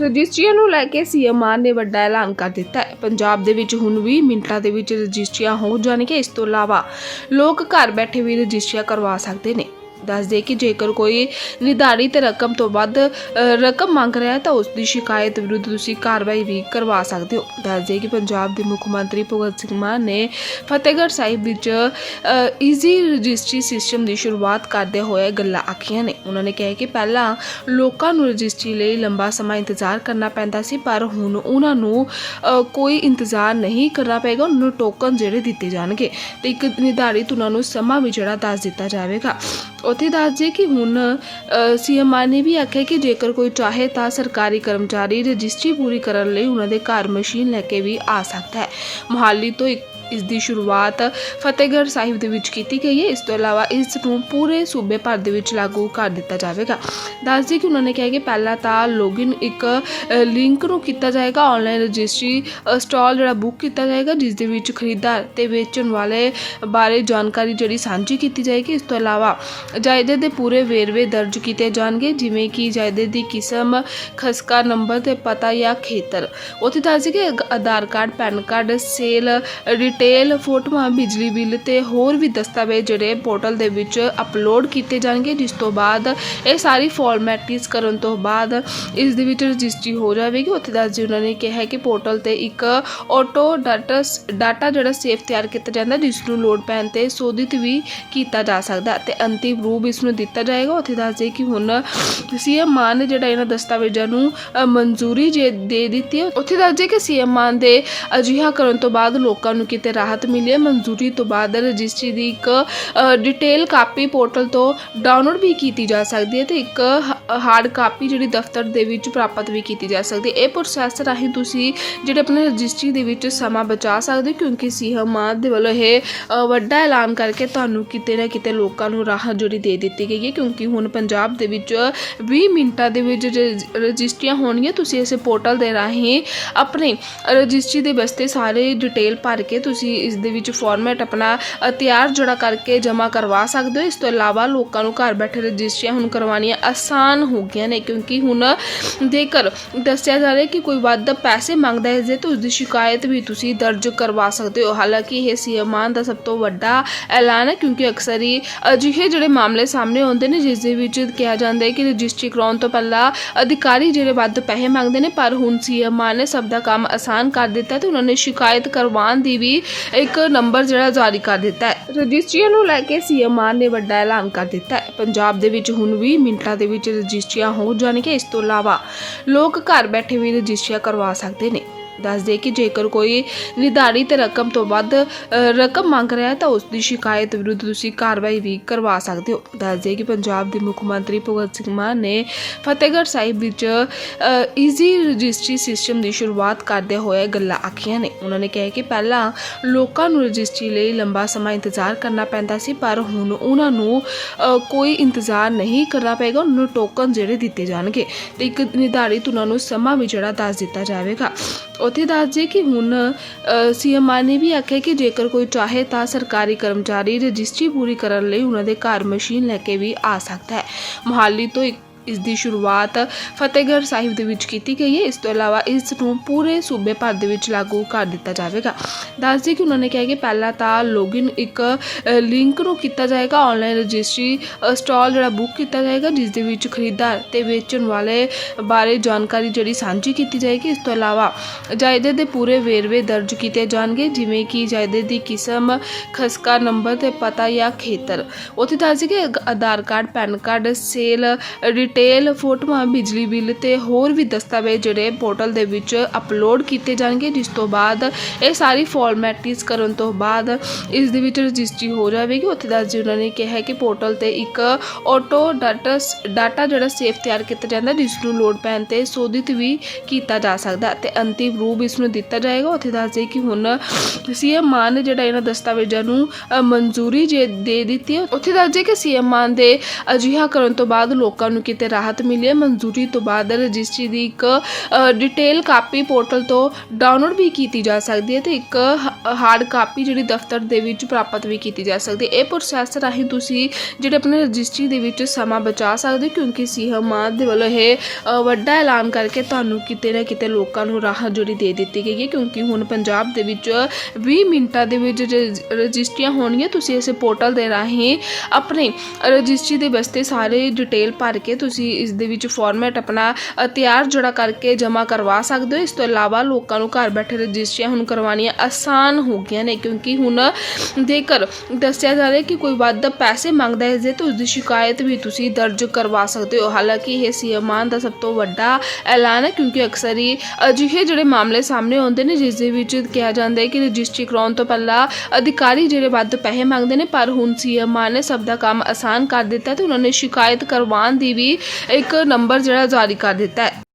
ਰਜਿਸਟਰੀਆਂ ਨੂੰ ਲੈ ਕੇ ਸੀਐਮ ਮਾਨ ਨੇ ਵੱਡਾ ਐਲਾਨ ਕਰ ਦਿੱਤਾ ਹੈ। ਪੰਜਾਬ ਦੇ ਵਿੱਚ ਹੁਣ ਵੀ ਮਿੰਟਾਂ ਦੇ ਵਿੱਚ ਰਜਿਸਟਰੀਆਂ ਹੋ ਜਾਣਗੀਆਂ। ਇਸ ਤੋਂ ਇਲਾਵਾ ਲੋਕ ਘਰ ਬੈਠੇ ਵੀ ਰਜਿਸਟਰੀਆਂ ਕਰਵਾ ਸਕਦੇ ਨੇ। ਦੱਸਦੇ ਕਿ ਜੇਕਰ ਕੋਈ ਨਿਰਧਾਰਿਤ ਰਕਮ ਤੋਂ ਵੱਧ ਰਕਮ ਮੰਗ ਰਿਹਾ ਹੈ ਤਾਂ ਉਸ ਦੀ ਸ਼ਿਕਾਇਤ ਵਿਰੁੱਧ ਤੁਸੀਂ ਕਾਰਵਾਈ ਵੀ ਕਰਵਾ ਸਕਦੇ ਹੋ। ਦੱਸਦੇ ਕਿ ਪੰਜਾਬ ਦੇ ਮੁੱਖ ਮੰਤਰੀ ਭਗਵੰਤ ਸਿੰਘ ਮਾਨ ਨੇ ਫਤਿਹਗੜ੍ਹ ਸਾਹਿਬ ਵਿੱਚ ਈਜ਼ੀ ਰਜਿਸਟਰੀ ਸਿਸਟਮ ਦੀ ਸ਼ੁਰੂਆਤ ਕਰਦੇ ਹੋਏ ਗੱਲਾਂ ਆਖੀਆਂ ਨੇ। ਉਹਨਾਂ ਨੇ ਕਿਹਾ ਕਿ ਪਹਿਲਾਂ ਲੋਕਾਂ ਨੂੰ ਰਜਿਸਟਰੀ ਲਈ ਲੰਬਾ ਸਮਾਂ ਇੰਤਜ਼ਾਰ ਕਰਨਾ ਪੈਂਦਾ ਸੀ, ਪਰ ਹੁਣ ਉਹਨਾਂ ਨੂੰ ਕੋਈ ਇੰਤਜ਼ਾਰ ਨਹੀਂ ਕਰਨਾ ਪਏਗਾ। ਉਹਨਾਂ ਨੂੰ ਟੋਕਨ ਜਿਹੜੇ ਦਿੱਤੇ ਜਾਣਗੇ ਤੇ ਇੱਕ ਨਿਰਧਾਰਿਤ ਉਹਨਾਂ ਨੂੰ ਸਮਾਂ ਵੀ ਜਿਹੜਾ ਦੱਸ ਦਿੱਤਾ ਜਾਵੇਗਾ। ਉੱਥੇ ਦੱਸ ਜੇ ਕਿ ਹੁਣ ਸੀਐਮ ਨੇ ਵੀ ਆਖਿਆ ਕਿ ਜੇਕਰ ਕੋਈ ਚਾਹੇ ਤਾਂ ਸਰਕਾਰੀ ਕਰਮਚਾਰੀ ਰਜਿਸਟਰੀ ਪੂਰੀ ਕਰਨ ਲਈ ਉਹਨਾਂ ਦੇ ਘਰ ਮਸ਼ੀਨ ਲੈ ਕੇ ਵੀ ਆ ਸਕਦਾ ਹੈ। ਮੁਹਾਲੀ ਤੋਂ ਇੱਕ ਇਸ ਦੀ ਸ਼ੁਰੂਆਤ ਫਤਿਹਗੜ੍ਹ ਸਾਹਿਬ ਦੇ ਵਿੱਚ ਕੀਤੀ ਗਈ ਹੈ। ਇਸ ਤੋਂ ਇਲਾਵਾ ਇਸ ਨੂੰ ਪੂਰੇ ਸੂਬੇ ਭਰ ਦੇ ਵਿੱਚ ਲਾਗੂ ਕਰ ਦਿੱਤਾ ਜਾਵੇਗਾ। ਦੱਸ ਦਈਏ ਕਿ ਉਹਨਾਂ ਨੇ ਕਿਹਾ ਕਿ ਪਹਿਲਾਂ ਤਾਂ ਲੌਗਇਨ ਇੱਕ ਲਿੰਕ ਨੂੰ ਕੀਤਾ ਜਾਏਗਾ। ਆਨਲਾਈਨ ਰਜਿਸਟਰੀ ਸਟਾਲ ਜਿਹੜਾ ਬੁੱਕ ਕੀਤਾ ਜਾਏਗਾ, ਜਿਸ ਦੇ ਵਿੱਚ ਖਰੀਦਦਾਰ ਤੇ ਵੇਚਣ ਵਾਲੇ ਬਾਰੇ ਜਾਣਕਾਰੀ ਜਿਹੜੀ ਸਾਂਝੀ ਕੀਤੀ ਜਾਏਗੀ। ਇਸ ਤੋਂ ਇਲਾਵਾ ਜਾਇਦਾਦ ਦੇ ਪੂਰੇ ਵੇਰਵੇ ਦਰਜ ਕੀਤੇ ਜਾਣਗੇ, ਜਿਵੇਂ ਕਿ ਜਾਇਦਾਦ ਦੀ ਕਿਸਮ, ਖਸਕਾ ਨੰਬਰ ਤੇ ਪਤਾ ਜਾਂ ਖੇਤਰ। ਉੱਥੇ ਦੱਸ ਦਈਏ ਕਿ ਅਗ- Aadhaar card, PAN card, sale retail ਫੋਟੋਆਂ, ਬਿਜਲੀ ਬਿੱਲ ਤੇ ਹੋਰ ਵੀ ਦਸਤਾਵੇਜ਼ ਜਿਹੜੇ ਪੋਰਟਲ ਦੇ ਵਿੱਚ ਅਪਲੋਡ ਕੀਤੇ ਜਾਣਗੇ, ਜਿਸ ਤੋਂ ਬਾਅਦ ਇਹ ਸਾਰੀ ਫਾਰਮੈਲਿਟੀਜ਼ ਕਰਨ ਤੋਂ ਬਾਅਦ ਇਸ ਦੇ ਵਿੱਚ ਰਜਿਸਟਰੀ ਹੋ ਜਾਵੇਗੀ। ਉੱਥੇ ਦੱਸ ਜੀ ਉਹਨਾਂ ਨੇ ਕਿਹਾ ਕਿ ਪੋਰਟਲ ਤੇ ਇੱਕ ਆਟੋ ਡਾਟਾ ਡਾਟਾ ਜਿਹੜਾ ਸੇਫ ਤਿਆਰ ਕੀਤਾ ਜਾਂਦਾ, ਜਿਸ ਨੂੰ ਲੋਡ ਪੈਣ ਤੇ ਸੋਧਿਤ ਵੀ ਕੀਤਾ ਜਾ ਸਕਦਾ ਤੇ ਅੰਤਿਮ ਰੂਪ ਇਸ ਨੂੰ ਦਿੱਤਾ ਜਾਏਗਾ। ਉੱਥੇ ਦੱਸ ਦੇ ਕਿ ਹੁਣ ਸੀਐਮ ਮਾਨ ਨੇ ਜਿਹੜਾ ਇਹਨਾਂ ਦਸਤਾਵੇਜ਼ਾਂ ਨੂੰ ਮਨਜ਼ੂਰੀ ਜੇ ਦੇ ਦਿੱਤੀ ਹੈ, ਉੱਥੇ ਦੱਸ ਦੇ ਕਿ ਸੀਐਮ ਮਾਨ ਦੇ ਅਜਿਹਾ ਕਰਨ ਤੋਂ ਬਾਅਦ ਲੋਕਾਂ ਨੂੰ ਕਿਤੇ ਰਾਹਤ ਮਿਲੀ ਹੈ। ਮਨਜ਼ੂਰੀ ਤੋਂ ਬਾਅਦ ਰਜਿਸਟਰੀ ਦੀ ਇੱਕ ਡਿਟੇਲ ਕਾਪੀ ਪੋਰਟਲ ਤੋਂ ਡਾਊਨਲੋਡ ਵੀ ਕੀਤੀ ਜਾ ਸਕਦੀ ਹੈ ਤੇ ਇੱਕ ਹਾਰਡ ਕਾਪੀ ਜਿਹੜੀ ਦਫ਼ਤਰ ਦੇ ਵਿੱਚ ਪ੍ਰਾਪਤ ਵੀ ਕੀਤੀ ਜਾ ਸਕਦੀ ਹੈ। ਇਹ ਪ੍ਰੋਸੈਸ ਰਾਹੀਂ ਤੁਸੀਂ ਜਿਹੜੇ ਆਪਣੇ ਰਜਿਸਟਰੀ ਦੇ ਵਿੱਚ ਸਮਾਂ ਬਚਾ ਸਕਦੇ ਹੋ, ਕਿਉਂਕਿ ਸੀਐਮ ਮਾਨ ਦੇ ਵੱਲੋਂ ਇਹ ਵੱਡਾ ਐਲਾਨ ਕਰਕੇ ਤੁਹਾਨੂੰ ਕਿਤੇ ਨਾ ਕਿਤੇ ਲੋਕਾਂ ਨੂੰ ਰਾਹਤ ਜਿਹੜੀ ਦੇ ਦਿੱਤੀ ਗਈ ਹੈ, ਕਿਉਂਕਿ ਹੁਣ ਪੰਜਾਬ ਦੇ ਵਿੱਚ 20 ਮਿੰਟਾਂ ਦੇ ਵਿੱਚ ਰਜ- ਰਜਿਸਟਰੀਆਂ ਹੋਣਗੀਆਂ, ਤੁਸੀਂ ਇਸ ਪੋਰਟਲ ਦੇ ਰਾਹੀਂ ਆਪਣੇ ਰਜਿਸਟਰੀ ਦੇ ਵਾਸਤੇ ਸਾਰੇ ਡਿਟੇਲ ਭਰ ਕੇ ਤੁਸੀਂ ਤੁਸੀਂ ਇਸ ਦੇ ਵਿੱਚ ਫਾਰਮੈਟ ਆਪਣਾ ਅ, ਤਿਆਰ ਜਿਹੜਾ ਕਰਕੇ ਜਮ੍ਹਾਂ ਕਰਵਾ ਸਕਦੇ ਹੋ। ਇਸ ਤੋਂ ਇਲਾਵਾ ਲੋਕਾਂ ਨੂੰ ਘਰ ਬੈਠੇ ਰਜਿਸਟਰੀਆਂ ਹੁਣ ਕਰਵਾਉਣੀਆਂ ਆਸਾਨ ਹੋ ਗਈਆਂ ਨੇ ਕਿਉਂਕਿ ਹੁਣ ਜੇਕਰ ਦੱਸਿਆ ਜਾ ਰਿਹਾ ਕਿ ਕੋਈ ਵੱਧ ਪੈਸੇ ਮੰਗਦਾ ਹੈ ਇਸ ਤਾਂ ਉਸ ਦੀ ਸ਼ਿਕਾਇਤ ਵੀ ਤੁਸੀਂ ਦਰਜ ਕਰਵਾ ਸਕਦੇ ਹੋ। ਹਾਲਾਂਕਿ ਇਹ ਸੀਐਮ ਮਾਨ ਦਾ ਸਭ ਤੋਂ ਵੱਡਾ ਐਲਾਨ ਹੈ ਕਿਉਂਕਿ ਅਕਸਰ ਹੀ ਅਜਿਹੇ ਜਿਹੜੇ ਮਾਮਲੇ ਸਾਹਮਣੇ ਆਉਂਦੇ ਨੇ ਜਿਸ ਦੇ ਵਿੱਚ ਕਿਹਾ ਜਾਂਦਾ ਹੈ ਕਿ ਰਜਿਸਟਰੀ ਕਰਾਉਣ ਤੋਂ ਪਹਿਲਾਂ ਅਧਿਕਾਰੀ ਜਿਹੜੇ ਵੱਧ ਪੈਸੇ ਮੰਗਦੇ ਨੇ ਪਰ ਹੁਣ ਸੀਐਮ ਮਾਨ ਨੇ ਸਭ ਦਾ ਕੰਮ ਆਸਾਨ ਕਰ ਦਿੱਤਾ ਹੈ ਤੇ ਉਹਨਾਂ ਨੇ ਸ਼ਿਕਾਇਤ ਕਰਵਾਉਣ ਦੀ ਵੀ ਇੱਕ ਨੰਬਰ ਜਿਹੜਾ ਜਾਰੀ ਕਰ ਦਿੱਤਾ ਹੈ। ਰਜਿਸਟਰੀਆਂ ਨੂੰ ਲੈ ਕੇ ਸੀਐਮ ਮਾਨ ਨੇ ਵੱਡਾ ਐਲਾਨ ਕਰ ਦਿੱਤਾ ਹੈ। ਪੰਜਾਬ ਦੇ ਵਿੱਚ ਹੁਣ ਵੀ ਮਿੰਟਾਂ ਦੇ ਵਿੱਚ ਰਜਿਸਟਰੀਆਂ ਹੋ ਜਾਣਗੀਆਂ ਇਸ ਤੋਂ ਇਲਾਵਾ ਲੋਕ ਘਰ ਬੈਠੇ ਵੀ ਰਜਿਸਟਰੀਆਂ ਕਰਵਾ ਸਕਦੇ ਨੇ। ਦੱਸਦੇ ਕਿ ਜੇਕਰ ਕੋਈ ਨਿਰਧਾਰਿਤ ਰਕਮ ਤੋਂ ਵੱਧ ਰਕਮ ਮੰਗ ਰਿਹਾ ਹੈ ਤਾਂ ਉਸ ਦੀ ਸ਼ਿਕਾਇਤ ਵਿਰੁੱਧ ਤੁਸੀਂ ਕਾਰਵਾਈ ਵੀ ਕਰਵਾ ਸਕਦੇ ਹੋ। ਦੱਸ ਦੇ ਕਿ ਪੰਜਾਬ ਦੇ ਮੁੱਖ ਮੰਤਰੀ ਭਗਵੰਤ ਸਿੰਘ ਮਾਨ ਨੇ ਫਤਿਹਗੜ੍ਹ ਸਾਹਿਬ ਵਿੱਚ ਈਜ਼ੀ ਰਜਿਸਟਰੀ ਸਿਸਟਮ ਦੀ ਸ਼ੁਰੂਆਤ ਕਰਦੇ ਹੋਏ ਗੱਲਾਂ ਆਖੀਆਂ ਨੇ। ਉਹਨਾਂ ਨੇ ਕਿਹਾ ਕਿ ਪਹਿਲਾਂ ਲੋਕਾਂ ਨੂੰ ਰਜਿਸਟਰੀ ਲਈ ਲੰਬਾ ਸਮਾਂ ਇੰਤਜ਼ਾਰ ਕਰਨਾ ਪੈਂਦਾ ਸੀ, ਪਰ ਹੁਣ ਉਹਨਾਂ ਨੂੰ ਕੋਈ ਇੰਤਜ਼ਾਰ ਨਹੀਂ ਕਰਨਾ ਪਏਗਾ, ਉਹਨਾਂ ਨੂੰ ਟੋਕਨ ਜਿਹੜੇ ਦਿੱਤੇ ਜਾਣਗੇ। ਤੇ ਇੱਕ ਨਿਰਧਾਰਿਤ ਉਹਨਾਂ ਨੂੰ ਸਮਾਂ ਵੀ ਜਿਹੜਾ ਦੱਸ ਦਿੱਤਾ ਜਾਵੇਗਾ। ਉੱਥੇ ਦੱਸ ਜੇ ਕਿ ਹੁਣ ਸੀਐਮ ਨੇ ਵੀ ਆਖਿਆ ਕਿ ਜੇਕਰ ਕੋਈ ਚਾਹੇ ਤਾਂ ਸਰਕਾਰੀ ਕਰਮਚਾਰੀ ਰਜਿਸਟਰੀ ਪੂਰੀ ਕਰਨ ਲਈ ਉਹਨਾਂ ਦੇ ਘਰ ਮਸ਼ੀਨ ਲੈ ਕੇ ਵੀ ਆ ਸਕਦਾ ਹੈ। ਮੁਹਾਲੀ ਤੋਂ ਇੱਕ ਇਸ ਦੀ ਸ਼ੁਰੂਆਤ ਫਤਿਹਗੜ੍ਹ ਸਾਹਿਬ ਦੇ ਵਿੱਚ ਕੀਤੀ ਗਈ ਹੈ। ਇਸ ਤੋਂ ਇਲਾਵਾ ਇਸ ਨੂੰ ਪੂਰੇ ਸੂਬੇ ਭਰ ਦੇ ਵਿੱਚ ਲਾਗੂ ਕਰ ਦਿੱਤਾ ਜਾਵੇਗਾ। ਦੱਸ ਦਈਏ ਕਿ ਉਹਨਾਂ ਨੇ ਕਿਹਾ ਕਿ ਪਹਿਲਾਂ ਤਾਂ ਲੌਗਇਨ ਇੱਕ ਲਿੰਕ ਨੂੰ ਕੀਤਾ ਜਾਏਗਾ ਆਨਲਾਈਨ ਰਜਿਸਟਰੀ ਸਟਾਲ ਜਿਹੜਾ ਬੁੱਕ ਕੀਤਾ ਜਾਏਗਾ, ਜਿਸ ਦੇ ਵਿੱਚ ਖਰੀਦਦਾਰ ਤੇ ਵੇਚਣ ਵਾਲੇ ਬਾਰੇ ਜਾਣਕਾਰੀ ਜਿਹੜੀ ਸਾਂਝੀ ਕੀਤੀ ਜਾਏਗੀ। ਇਸ ਤੋਂ ਇਲਾਵਾ ਜਾਇਦਾਦ ਦੇ ਪੂਰੇ ਵੇਰਵੇ ਦਰਜ ਕੀਤੇ ਜਾਣਗੇ, ਜਿਵੇਂ ਕਿ ਜਾਇਦਾਦ ਦੀ ਕਿਸਮ, ਖਸਕਾ ਨੰਬਰ ਤੇ ਪਤਾ ਜਾਂ ਖੇਤਰ। ਉੱਥੇ ਦੱਸ ਦਈਏ ਕਿ Aadhaar card, PAN card, sale detail ਫੋਟੋਆਂ, ਬਿਜਲੀ ਬਿੱਲ ਤੇ ਹੋਰ ਵੀ ਦਸਤਾਵੇਜ਼ ਜਿਹੜੇ ਪੋਰਟਲ ਦੇ ਵਿੱਚ ਅਪਲੋਡ ਕੀਤੇ ਜਾਣਗੇ, ਜਿਸ ਤੋਂ ਬਾਅਦ ਇਹ ਸਾਰੀ ਫਾਰਮੈਲਿਟੀਜ਼ ਕਰਨ ਤੋਂ ਬਾਅਦ ਇਸ ਦੇ ਵਿੱਚ ਰਜਿਸਟਰੀ ਹੋ ਜਾਵੇਗੀ। ਉੱਥੇ ਦੱਸ ਜੀ ਉਹਨਾਂ ਨੇ ਕਿਹਾ ਕਿ ਪੋਰਟਲ ਤੇ ਇੱਕ ਆਟੋ ਡਾਟਾ ਡਾਟਾ ਜਿਹੜਾ ਸੇਫ ਤਿਆਰ ਕੀਤਾ ਜਾਂਦਾ, ਜਿਸ ਨੂੰ ਲੋਡ ਪੈਣ ਤੇ ਸੋਧਿਤ ਵੀ ਕੀਤਾ ਜਾ ਸਕਦਾ ਤੇ ਅੰਤਿਮ ਰੂਪ ਇਸ ਨੂੰ ਦਿੱਤਾ ਜਾਏਗਾ। ਉੱਥੇ ਦੱਸ ਦੇ ਕਿ ਹੁਣ ਸੀਐਮ ਮਾਨ ਨੇ ਜਿਹੜਾ ਇਹਨਾਂ ਦਸਤਾਵੇਜ਼ਾਂ ਨੂੰ ਮਨਜ਼ੂਰੀ ਜੇ ਦੇ ਦਿੱਤੀ ਹੈ, ਉੱਥੇ ਦੱਸ ਦੇ ਕਿ ਸੀਐਮ ਮਾਨ ਦੇ ਅਜਿਹਾ ਕਰਨ ਤੋਂ ਬਾਅਦ ਲੋਕਾਂ ਨੂੰ ਕਿਤੇ ਰਾਹਤ ਮਿਲੀ ਹੈ। ਮਨਜ਼ੂਰੀ ਤੋਂ ਬਾਅਦ ਰਜਿਸਟਰੀ ਦੀ ਇੱਕ ਡਿਟੇਲ ਕਾਪੀ ਪੋਰਟਲ ਤੋਂ ਡਾਊਨਲੋਡ ਵੀ ਕੀਤੀ ਜਾ ਸਕਦੀ ਹੈ ਤੇ ਇੱਕ ਹਾਰਡ ਕਾਪੀ ਜਿਹੜੀ ਦਫ਼ਤਰ ਦੇ ਵਿੱਚ ਪ੍ਰਾਪਤ ਵੀ ਕੀਤੀ ਜਾ ਸਕਦੀ ਹੈ। ਇਹ ਪ੍ਰੋਸੈਸ ਰਾਹੀਂ ਤੁਸੀਂ ਜਿਹੜੇ ਆਪਣੇ ਰਜਿਸਟਰੀ ਦੇ ਵਿੱਚ ਸਮਾਂ ਬਚਾ ਸਕਦੇ ਹੋ, ਕਿਉਂਕਿ ਸੀਐਮ ਮਾਨ ਦੇ ਵੱਲੋਂ ਇਹ ਵੱਡਾ ਐਲਾਨ ਕਰਕੇ ਤੁਹਾਨੂੰ ਕਿਤੇ ਨਾ ਕਿਤੇ ਲੋਕਾਂ ਨੂੰ ਰਾਹਤ ਜਿਹੜੀ ਦੇ ਦਿੱਤੀ ਗਈ ਹੈ। ਕਿਉਂਕਿ ਹੁਣ ਪੰਜਾਬ ਦੇ ਵਿੱਚ 20 ਮਿੰਟਾਂ ਦੇ ਵਿੱਚ ਰਜ- ਰਜਿਸਟਰੀਆਂ ਹੋਣਗੀਆਂ। ਤੁਸੀਂ ਇਸ ਪੋਰਟਲ ਦੇ ਰਾਹੀਂ ਆਪਣੀ ਰਜਿਸਟਰੀ ਦੇ ਵਾਸਤੇ ਸਾਰੇ ਡਿਟੇਲ ਭਰ ਕੇ ਤੁਸੀਂ ਇਸ ਦੇ ਵਿੱਚ ਫਾਰਮੈਟ ਆਪਣਾ ਤਿਆਰ ਜਿਹੜਾ ਕਰਕੇ ਜਮ੍ਹਾਂ ਕਰਵਾ ਸਕਦੇ ਹੋ। ਇਸ ਤੋਂ ਇਲਾਵਾ ਲੋਕਾਂ ਨੂੰ ਘਰ ਬੈਠੇ ਰਜਿਸਟਰੀਆਂ ਹੁਣ ਕਰਵਾਉਣੀਆਂ ਆਸਾਨ ਹੋ ਗਈਆਂ ਨੇ, ਕਿਉਂਕਿ ਹੁਣ ਜੇਕਰ ਦੱਸਿਆ ਜਾ ਰਿਹਾ ਕਿ ਕੋਈ ਵੱਧ ਪੈਸੇ ਮੰਗਦਾ ਹੈ, ਇਸ ਤਾਂ ਉਸ ਦੀ ਸ਼ਿਕਾਇਤ ਵੀ ਤੁਸੀਂ ਦਰਜ ਕਰਵਾ ਸਕਦੇ ਹੋ। ਹਾਲਾਂਕਿ ਇਹ ਸੀਐਮ ਮਾਨ ਦਾ ਸਭ ਤੋਂ ਵੱਡਾ ਐਲਾਨ ਹੈ, ਕਿਉਂਕਿ ਅਕਸਰ ਹੀ ਅਜਿਹੇ ਜਿਹੜੇ ਮਾਮਲੇ ਸਾਹਮਣੇ ਆਉਂਦੇ ਨੇ, ਜਿਸ ਦੇ ਵਿੱਚ ਕਿਹਾ ਜਾਂਦਾ ਹੈ ਕਿ ਰਜਿਸਟਰੀ ਕਰਾਉਣ ਤੋਂ ਪਹਿਲਾਂ ਅਧਿਕਾਰੀ ਜਿਹੜੇ ਵੱਧ ਪੈਸੇ ਮੰਗਦੇ ਨੇ, ਪਰ ਹੁਣ ਸੀਐਮ ਮਾਨ ਨੇ ਸਭ ਦਾ ਕੰਮ ਆਸਾਨ ਕਰ ਦਿੱਤਾ ਤੇ ਉਹਨਾਂ ਨੇ ਸ਼ਿਕਾਇਤ ਕਰਵਾਉਣ ਦੀ ਵੀ ਇੱਕ ਨੰਬਰ ਜਿਹੜਾ ਜਾਰੀ ਕਰ ਦਿੱਤਾ ਹੈ।